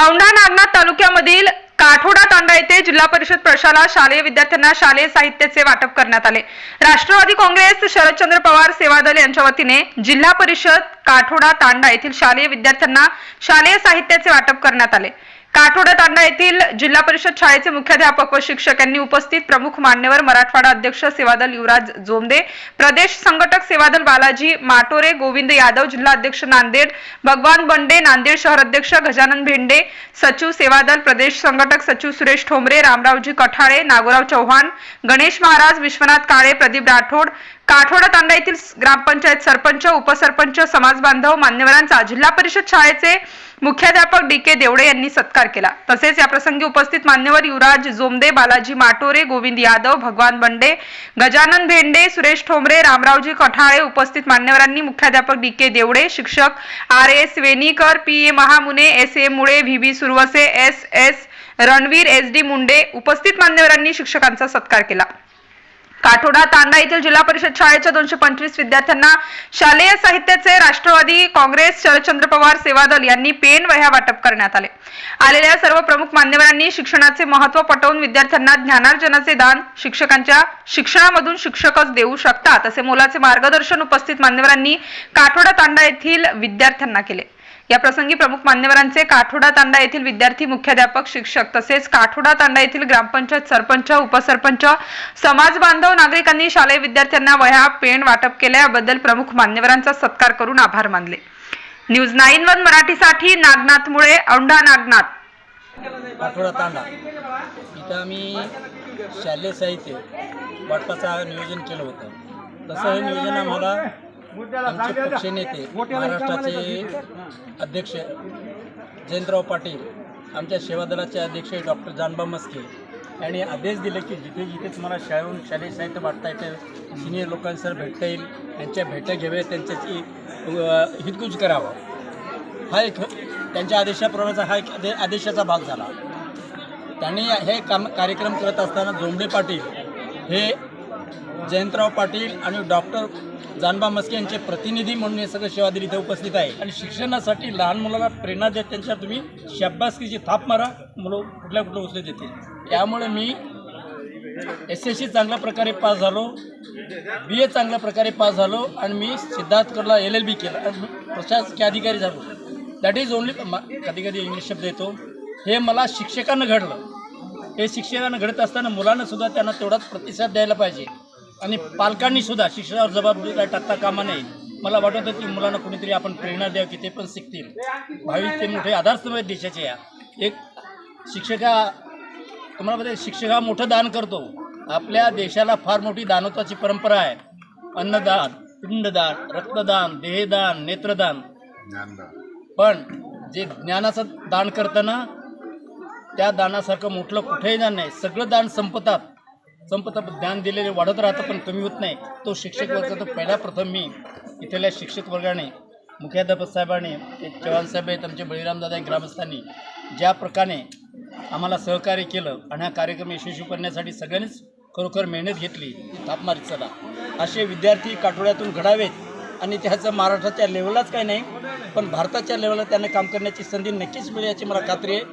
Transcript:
औंढा नागनाथ तालुक्यामधील काठोडा तांडा येथे जिल्हा परिषद प्रशाला शालेय विद्यार्थ्यांना शालेय साहित्याचे वाटप करण्यात आले. राष्ट्रवादी काँग्रेस शरदचंद्र पवार सेवा दल यांच्या वतीने जिल्हा परिषद काठोडा तांडा येथील शालेय विद्यार्थ्यांना शालेय साहित्याचे वाटप करण्यात आले. काठोडा तांडा येथील जिल्हा परिषद शाळेचे मुख्याध्यापक व शिक्षक यांनी उपस्थित प्रमुख मान्यवर मराठवाडा अध्यक्ष सेवादल युवराज जोमदे प्रदेश संघटक सेवादल बालाजी माटोरे गोविंद यादव जिल्हा अध्यक्ष नांदेड भगवान बंडे नांदेड शहर अध्यक्ष गजानन भेंडे सचिव सेवादल प्रदेश संघटक सचिव सुरेश ठोंबरे रामरावजी कठाळे नागोराव चव्हाण गणेश महाराज विश्वनाथ काळे प्रदीप राठोड काठोडा तांडा येथील ग्रामपंचायत सरपंच उपसरपंच समाज बांधव मान्यवरांचा जिल्हा परिषद शाळेचे मुख्याध्यापक डी के देवडे यांनी सत्कार केला. तसेच या प्रसंगी उपस्थित मान्यवर युवराज जोमदे बालाजी माटोरे गोविंद यादव भगवान बंडे गजानन भेंडे सुरेश ठोंबरे रामरावजी कठाळे उपस्थित मान्यवरांनी मुख्याध्यापक डी के देवडे शिक्षक R S Venikar P A Mahamune S A Mule V B Suravase S S Ranveer S D Munde उपस्थित मान्यवरांनी शिक्षकांचा सत्कार केला. काठोडा तांडा येथील जिल्हा परिषद शाळेच्या दोनशे पंचवीस विद्यार्थ्यांना शालेय साहित्याचे राष्ट्रवादी काँग्रेस शरदचंद्र पवार सेवा दल यांनी पेन वह्या वाटप करण्यात आले. आलेल्या सर्व प्रमुख मान्यवरांनी शिक्षणाचे महत्त्व पटवून विद्यार्थ्यांना ज्ञानार्जनाचे दान शिक्षकांच्या शिक्षणामधून शिक्षकच देऊ शकतात असे मोलाचे मार्गदर्शन उपस्थित मान्यवरांनी काठोडा तांडा येथील विद्यार्थ्यांना केले. या प्रसंगी प्रमुख मान्यवरांचे काठोडा तांडा येथील विद्यार्थी मुख्याध्यापक शिक्षक तसेच काठोडा तांडा येथील ग्रामपंचायत सरपंच उपसरपंच समाज बांधव नागरिकांनी शालेय विद्यार्थ्यांना वह्या पेन वाटप केल्याबद्दल प्रमुख मान्यवरांचा सत्कार करून आभार मानले. न्यूज नाईन वन मराठीसाठी नागनाथ मुळे औंढा नागनाथ. आठवडा तांडा. इथं आम्ही शालेय साहित्य वाटपाचं नियोजन केलं होतं. तसं हे नियोजन आम्हाला आमचे पक्षनेते महाराष्ट्राचे अध्यक्ष जयंतराव पाटील आमच्या सेवा दलाचे अध्यक्ष डॉक्टर जानबा मस्के यांनी आदेश दिले की जिथे जिथे तुम्हाला शाळेहून शालेय साहित्य वाटता येते सिनियर लोकांसर भेटता येईल त्यांच्या भेट्या घ्याव्या त्यांच्याची अ, हितगुज करावा. हा एक त्यांच्या आदेशाप्रमाणेचा हा एक आदे- आदेशाचा भाग झाला. त्यांनी हे काम कार्यक्रम करत असताना जोंबडे पाटील हे जयंतराव पाटील आणि डॉक्टर जानबा मस्के यांचे प्रतिनिधी म्हणून हे सगळं सेवादिल इथे उपस्थित आहे. आणि शिक्षणासाठी लहान मुलाला प्रेरणा देत त्यांच्या तुम्ही शाब्बासकीची थाप मारा. मुलं कुठल्या कुठल्या उचलत येते त्यामुळे मी एस एस सी चांगल्या प्रकारे पास झालो. बी ए चांगल्या प्रकारे पास झालो. आणि मी सिद्धार्थकडला एल एल बी केला. आणि प्रशासकीय अधिकारी झालो. दॅट इज ओनली कधी कधी इंग्लिश शब्द येतो. हे मला शिक्षकांना घडलं. हे शिक्षकांना घडत असताना मुलांना सुद्धा त्यांना तेवढाच प्रतिसाद द्यायला पाहिजे. आणि पालकांनी सुद्धा शिक्षणावर जबाबदारी काय टाकता कामा नये. मला वाटत की मुलांना कोणीतरी आपण प्रेरणा द्यावी की ते पण शिकतील. भावी ते मोठे आधारस्तंभ आहेत देशाचे या. एक शिक्षका तुम्हाला माहिती आहे, शिक्षक हा मोठं दान करतो. आपल्या देशाला फार मोठी दानत्वाची परंपरा आहे. अन्नदान पिंडदान रक्तदान देहदान नेत्रदान. पण जे ज्ञानाचं दान करताना त्या दानासारखं मोठलं कुठेही दान नाही. सगळं दान संपतात. संपतात ज्ञान दिलेले वाढत राहतं पण कमी होत नाही. तो शिक्षक वर्ग तर पहिला प्रथम मी. इथल्या शिक्षक वर्गाने मुख्याध्यापक साहेबांनी एक चव्हाण साहेब आहेत आमचे बळीरामदादा ग्रामस्थांनी ज्या प्रकारे आम्हाला सहकार्य केलं आणि हा कार्यक्रम यशस्वी करण्यासाठी सगळ्यांनीच खरोखर मेहनत घेतली तापमारीत चला. असे विद्यार्थी काठोड्यातून घडावेत आणि त्याचं महाराष्ट्राच्या लेवललाच काही नाही पण भारताच्या लेवलला त्यांना काम करण्याची संधी नक्कीच मिळेल याची मला खात्री आहे.